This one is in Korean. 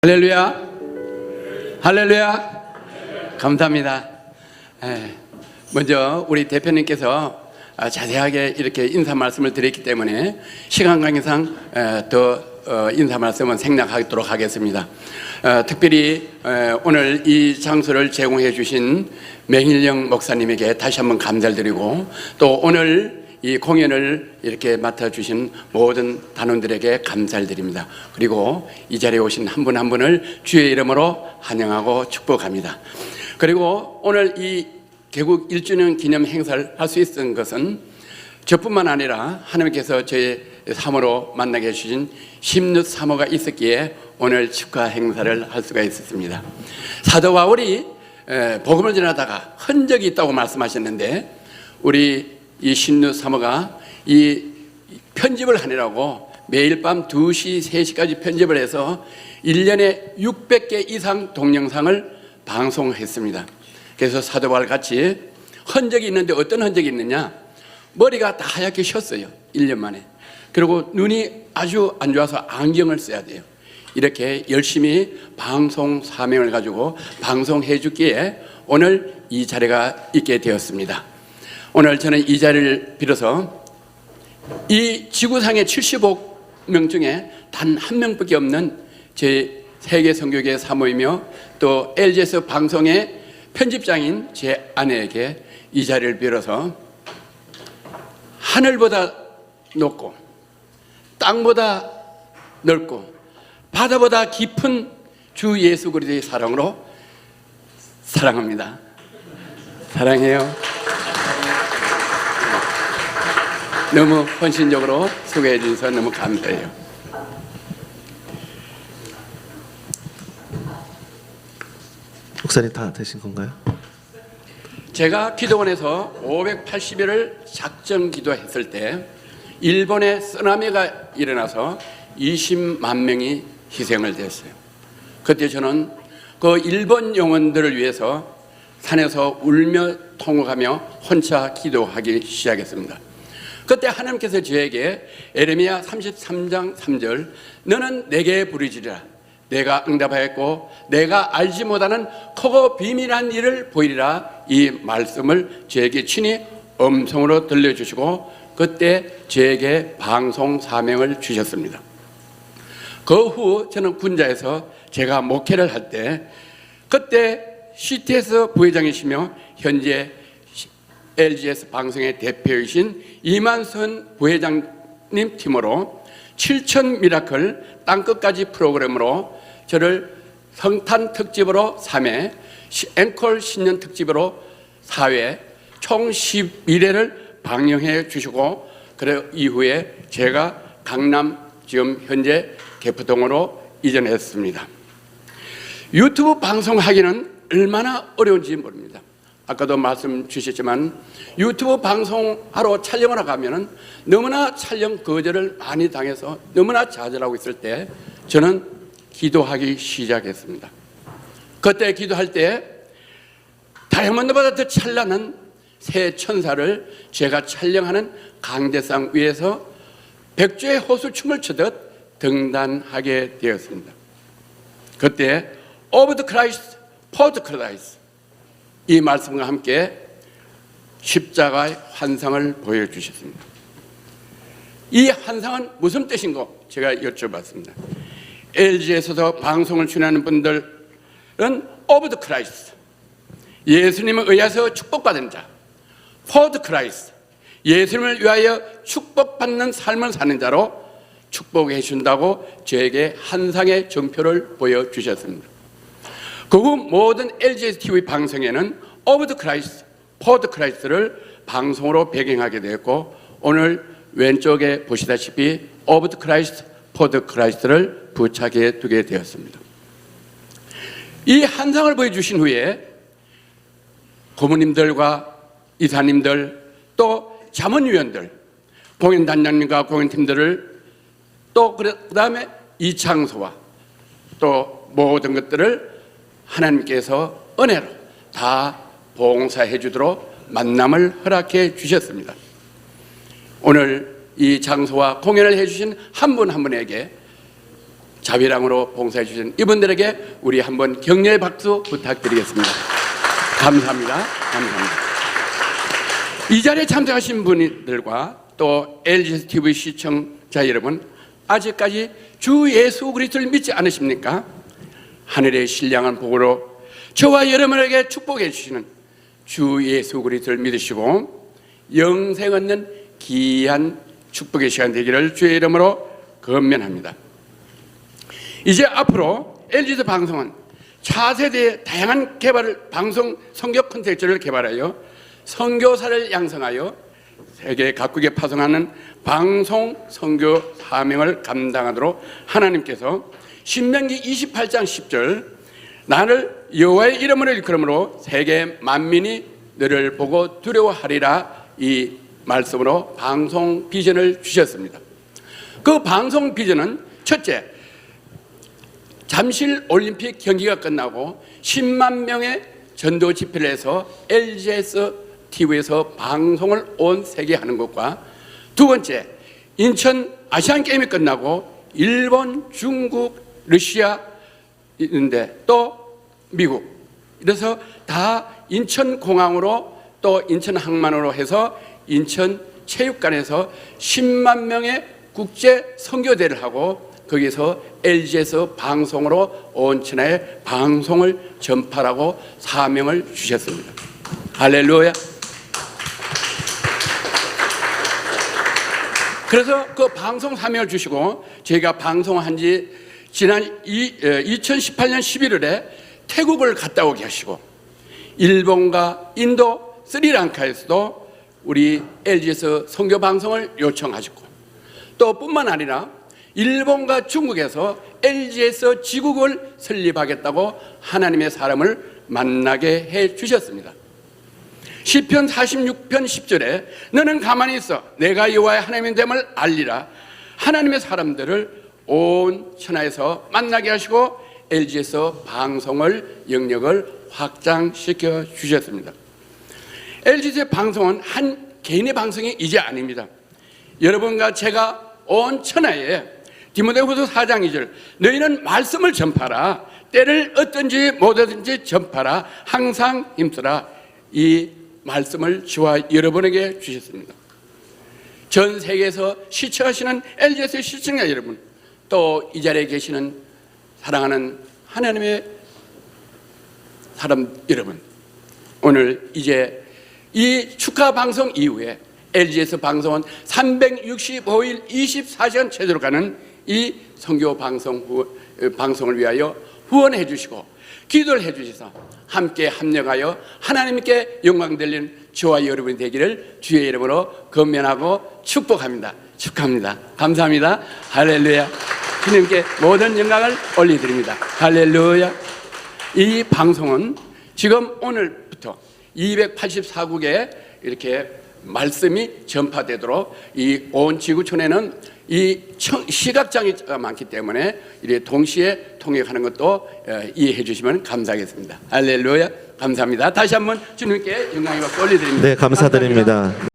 할렐루야. 할렐루야. 감사합니다. 에, 먼저 우리 대표님께서 아, 자세하게 이렇게 인사 말씀을 드렸기 때문에 시간 관계상 에, 더 어, 인사 말씀은 생략하도록 하겠습니다. 어, 특별히 에, 오늘 이 장소를 제공해 주신 맹일영 목사님에게 다시 한번 감사를 드리고 또 오늘 이 공연을 이렇게 맡아주신 모든 단원들에게 감사를 드립니다. 그리고 이 자리에 오신 한분한 분을 주의 이름으로 환영하고 축복합니다. 그리고 오늘 이 개국 1주년 기념 행사를 할 수 있었던 것은 저뿐만 아니라 하나님께서 저의 사모로 만나게 해주신 심nud 사모가 있었기에 오늘 축하 행사를 할 수가 있었습니다. 사도 바울이 에, 복음을 전하다가 흔적이 있다고 말씀하셨는데 우리 이 신누 사모가 이 편집을 하느라고 매일 밤 2시, 3시까지 편집을 해서 1년에 600개 이상 동영상을 방송했습니다. 그래서 사도바울 같이 흔적이 있는데 어떤 흔적이 있느냐? 머리가 다 하얗게 쉬었어요. 1년 만에. 그리고 눈이 아주 안 좋아서 안경을 써야 돼요. 이렇게 열심히 방송 사명을 가지고 방송해 주기에 오늘 이 자리가 있게 되었습니다. 오늘 저는 이 자리를 빌어서 이 지구상의 75명 중에 단 한 명밖에 없는 제 세계 선교계 사모이며 또 LGS 방송의 편집장인 제 아내에게 이 자리를 빌어서 하늘보다 높고 땅보다 넓고 바다보다 깊은 주 예수 그리스도의 사랑으로 사랑합니다. 사랑해요. 너무 헌신적으로 소개해 주셔서 너무 감사해요. 목사님 다 되신 건가요? 제가 기도원에서 580일을 작정 기도했을 때 일본에 쓰나미가 일어나서 20만 명이 희생을 됐어요. 그때 저는 그 일본 영혼들을 위해서 산에서 울며 통곡하며 혼자 기도하기 시작했습니다. 그때 하나님께서 저에게 에레미야 33장 3절 너는 내게 부르짖으라 내가 응답하였고 내가 알지 못하는 크고 비밀한 일을 보이리라 이 말씀을 저에게 친히 음성으로 들려주시고 그때 저에게 방송 사명을 주셨습니다. 그 후 저는 군자에서 제가 목회를 할 때 그때 CTS 부회장이시며 현재 LGS 방송의 대표이신 이만선 부회장님 팀으로 7천 미라클 땅끝까지 프로그램으로 저를 성탄 특집으로 3회, 앵콜 신년 특집으로 4회, 총 11회를 방영해 주시고 그래 이후에 제가 강남 지금 현재 개포동으로 이전했습니다. 유튜브 방송하기는 얼마나 어려운지 모릅니다. 아까도 말씀 주셨지만 유튜브 방송하러 촬영하러 가면은 너무나 촬영 거절을 많이 당해서 너무나 좌절하고 있을 때 저는 기도하기 시작했습니다. 그때 기도할 때 다이아몬드보다 더 찬란한 새 천사를 제가 촬영하는 강대상 위에서 백조의 호수춤을 추듯 등단하게 되었습니다. 그때 오브 더 크라이스트, 포드 크라이스트 이 말씀과 함께 십자가의 환상을 보여주셨습니다. 이 환상은 무슨 뜻인고 제가 여쭤봤습니다. LG에서도 방송을 출연하는 분들은 오브 더 크라이스트 예수님을 의해서 축복받은 자 포드 크라이스트 예수님을 위하여 축복받는 삶을 사는 자로 축복해 준다고 저에게 한상의 정표를 보여주셨습니다. 그 후 모든 LGS TV 방송에는 오브 더 크라이스트, 포드 크라이스트를 방송으로 배경하게 되었고 오늘 왼쪽에 보시다시피 오브 더 크라이스트, 포드 크라이스트를 부착해 두게 되었습니다. 이 한상을 보여주신 후에 고모님들과 이사님들 또 자문위원들 공연단장님과 공연팀들을 또 그 다음에 이 장소와 또 모든 것들을 하나님께서 은혜로 다 봉사해 주도록 만남을 허락해 주셨습니다. 오늘 이 장소와 공연을 해 주신 한분한 분에게 자비랑으로 봉사해 주신 이분들에게 우리 한번 격려의 박수 부탁드리겠습니다. 감사합니다. 감사합니다. 이 자리에 참석하신 분들과 또 LGS TV 시청자 여러분 아직까지 주 예수 그리스도를 믿지 않으십니까? 하늘의 신령한 복으로 저와 여러분에게 축복해 주시는 주 예수 그리스도를 믿으시고 영생 얻는 귀한 축복의 시간 되기를 주의 이름으로 건면합니다. 이제 앞으로 LGD 방송은 차세대의 다양한 개발을 방송 성교 콘텐츠를 개발하여 선교사를 양성하여 세계 각국에 파송하는 방송 선교 사명을 감당하도록 하나님께서 신명기 28장 10절 나를 여호와의 이름으로 일컬음으로 세계 만민이 너를 보고 두려워하리라 이 말씀으로 방송 비전을 주셨습니다. 그 방송 비전은 첫째 잠실 올림픽 경기가 끝나고 10만 명의 전도 집회를 해서 LGS TV에서 방송을 온 세계 하는 것과 두 번째 인천 아시안 게임이 끝나고 일본, 중국, 러시아 있는데 또 미국 이래서 다 인천 공항으로 또 인천 항만으로 해서 인천 체육관에서 10만 명의 국제 선교대를 하고 거기서 LG에서 방송으로 온 천하에 방송을 전파라고 사명을 주셨습니다. 할렐루야. 그래서 그 방송 사명을 주시고 저희가 방송한 지 지난 이, 2018년 11월에 태국을 갔다 오게 하시고 일본과 인도, 스리랑카에서도 우리 LG에서 선교 방송을 요청하셨고 또 뿐만 아니라 일본과 중국에서 LG에서 지국을 설립하겠다고 하나님의 사람을 만나게 해 주셨습니다. 시편 46편 10절에 너는 가만히 있어 내가 여호와의 하나님인 됨을 알리라 하나님의 사람들을 온 천하에서 만나게 하시고 LG에서 방송을 영역을 확장시켜 주셨습니다. LG의 방송은 한 개인의 방송이 이제 아닙니다. 여러분과 제가 온 천하에 디모데후서 4장 2절 너희는 말씀을 전파라 때를 어떤지 못하든지 전파라 항상 힘쓰라 이 말씀을 저와 여러분에게 주셨습니다. 전 세계에서 시청하시는 LGS 시청자 여러분 또 이 자리에 계시는 사랑하는 하나님의 사람 여러분 오늘 이제 이 축하 방송 이후에 LG에서 방송은 365일 24시간 제대로 가는 이 선교 방송 후, 어, 방송을 위하여 후원해 주시고 기도를 해 주셔서 함께 합력하여 하나님께 영광 돌리는 저와 여러분이 되기를 주의 이름으로 건면하고 축복합니다. 축하합니다. 감사합니다. 할렐루야. 주님께 모든 영광을 올려드립니다. 할렐루야. 이 방송은 지금 오늘부터 284국에 이렇게 말씀이 전파되도록 이 온 지구촌에는 이 청- 시각장애가 많기 때문에 이렇게 동시에 통역하는 것도 어, 이해해 주시면 감사하겠습니다. 할렐루야. 감사합니다. 다시 한번 주님께 영광의 박수 올려드립니다. 네, 감사드립니다.